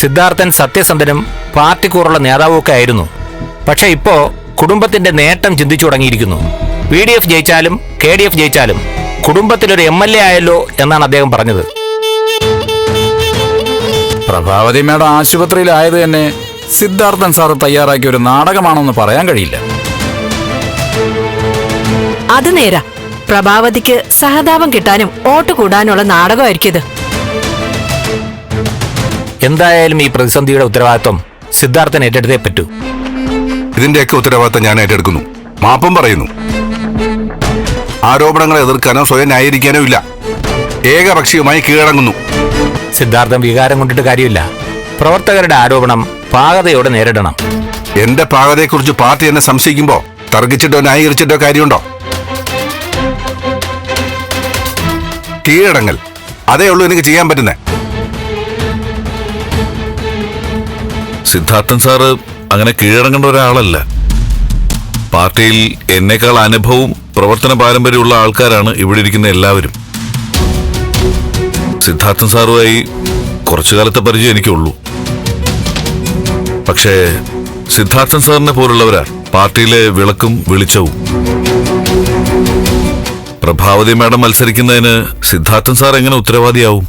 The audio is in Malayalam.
സിദ്ധാർത്ഥൻ സത്യസന്ധനും പാർട്ടിക്കൂറുള്ള നേതാവുമൊക്കെ ആയിരുന്നു. പക്ഷേ ഇപ്പോ കുടുംബത്തിന്റെ നേട്ടം ചിന്തിച്ചു തുടങ്ങിയിരിക്കുന്നു. പി ഡി എഫ് ജയിച്ചാലും കെ ഡി എഫ് ജയിച്ചാലും കുടുംബത്തിലൊരു എം എൽ എ ആയല്ലോ എന്നാണ് അദ്ദേഹം പറഞ്ഞത്. പ്രഭാവതി മേഡം ആശുപത്രിയിലായത് തന്നെ സിദ്ധാർത്ഥൻ സാർ തയ്യാറാക്കിയ ഒരു നാടകമാണെന്ന് പറയാൻ കഴിയില്ല. അത് നേരാ. പ്രഭാവതിക്ക് സഹതാപം കിട്ടാനും വോട്ട് കൂടാനുള്ള നാടകമായിരിക്കും ഇത്. എന്തായാലും ഈ പ്രതിസന്ധിയുടെ ഉത്തരവാദിത്വം സിദ്ധാർത്ഥൻ ഏറ്റെടുത്തേ പറ്റൂ. ഇതിന്റെയൊക്കെ ഉത്തരവാദിത്തം ഞാൻ ഏറ്റെടുക്കുന്നു. മാപ്പം പറയുന്നു. ആരോപണങ്ങളെ എതിർക്കാനോ സ്വയം ന്യായീകരിക്കാനോ ഇല്ല. ഏകപക്ഷീയമായി കീഴടങ്ങുന്നു. സിദ്ധാർത്ഥം വികാരം കൊണ്ടിട്ട് കാര്യമില്ല. പ്രവർത്തകരുടെ ആരോപണം പാകതയോടെ നേരിടണം. എന്റെ പാകതയെക്കുറിച്ച് പാർട്ടി എന്നെ സംശയിക്കുമ്പോ തർക്കിച്ചിട്ടോ ന്യായീകരിച്ചിട്ടോ കാര്യമുണ്ടോ? കീഴടങ്ങൽ. അതേ ഉള്ളൂ എനിക്ക് ചെയ്യാൻ പറ്റുന്നേ. സിദ്ധാർത്ഥൻ സാറ് അങ്ങനെ കീഴടങ്ങേണ്ട ഒരാളല്ല. പാർട്ടിയിൽ എന്നേക്കാൾ അനുഭവവും പ്രവർത്തന പാരമ്പര്യമുള്ള ആൾക്കാരാണ് ഇവിടെ ഇരിക്കുന്ന എല്ലാവരും. സിദ്ധാർത്ഥൻ സാറുമായി കുറച്ചു കാലത്തെ പരിചയം എനിക്കുള്ളൂ. പക്ഷേ സിദ്ധാർത്ഥൻ സാറിനെ പോലുള്ളവരാ പാർട്ടിയിലെ വിളക്കും വെളിച്ചവും. പ്രഭാവതി മാഡം മത്സരിക്കുന്നതിന് സിദ്ധാർത്ഥൻ സാർ എങ്ങനെ ഉത്തരവാദിയാവും?